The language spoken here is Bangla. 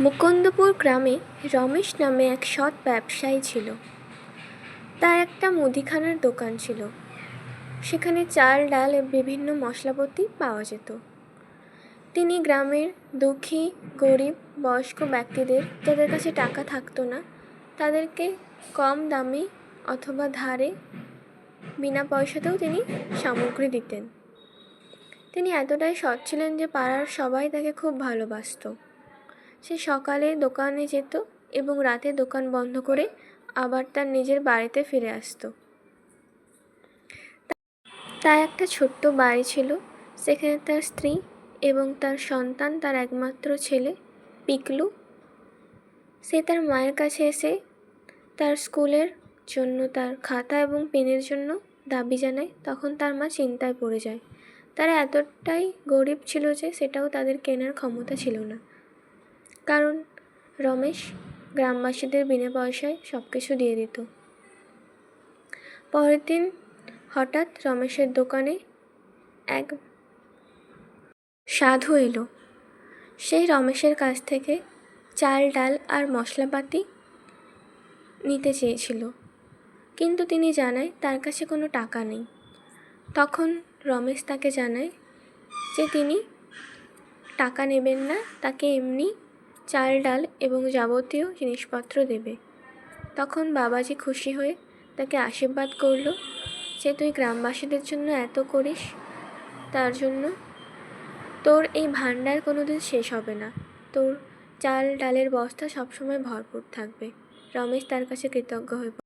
মুকুন্দপুর গ্রামে রমেশ নামে এক সৎ ব্যবসায়ী ছিল। তার একটা মুদিখানার দোকান ছিল। সেখানে চাল, ডাল বিভিন্ন মশলাপাতি পাওয়া যেত। তিনি গ্রামের দুঃখী, গরিব, বয়স্ক ব্যক্তিদের, যাদের কাছে টাকা থাকতো না, তাদেরকে কম দামে অথবা ধারে বিনা পয়সাতেও তিনি সামগ্রী দিতেন। তিনি এতটাই সৎ ছিলেন যে পাড়ার সবাই তাকে খুব ভালোবাসতো। সে সকালে দোকানে যেত এবং রাতে দোকান বন্ধ করে আবার তার নিজের বাড়িতে ফিরে আসতো। তার একটা ছোট্ট বাড়ি ছিল। সেখানে তার স্ত্রী এবং তার সন্তান, তার একমাত্র ছেলে পিকলু, সে তার মায়ের কাছে এসে তার স্কুলের জন্য, তার খাতা এবং পেনের জন্য দাবি জানায়। তখন তার মা চিন্তায় পড়ে যায়। তারা এতটাই গরিব ছিল যে সেটাও তাদের কেনার ক্ষমতা ছিল না। কারণ রমেশ গ্রামবাসীদের বিনা পয়সায় সব কিছু দিয়ে দিত। পরের দিন হঠাৎ রমেশের দোকানে এক সাধু এলো। সেই রমেশের কাছ থেকে চাল, ডাল আর মশলাপাতি নিতে চেয়েছিল, কিন্তু তিনি জানায় তার কাছে কোনো টাকা নেই। তখন রমেশ তাকে জানায় যে তিনি টাকা নেবেন না, তাকে এমনি চাল ডাল এবং যাবতীয় জিনিসপত্র দেবে। তখন বাবাজি খুশি হয়ে তাকে আশীর্বাদ করল যে তুই গ্রামবাসীদের জন্য এত করিস, তার জন্য তোর এই ভাণ্ডার কোনো দিন শেষ হবে না। তোর চাল ডালের বস্তা সবসময় ভরপুর থাকবে। রমেশ তার কাছে কৃতজ্ঞ হয়ে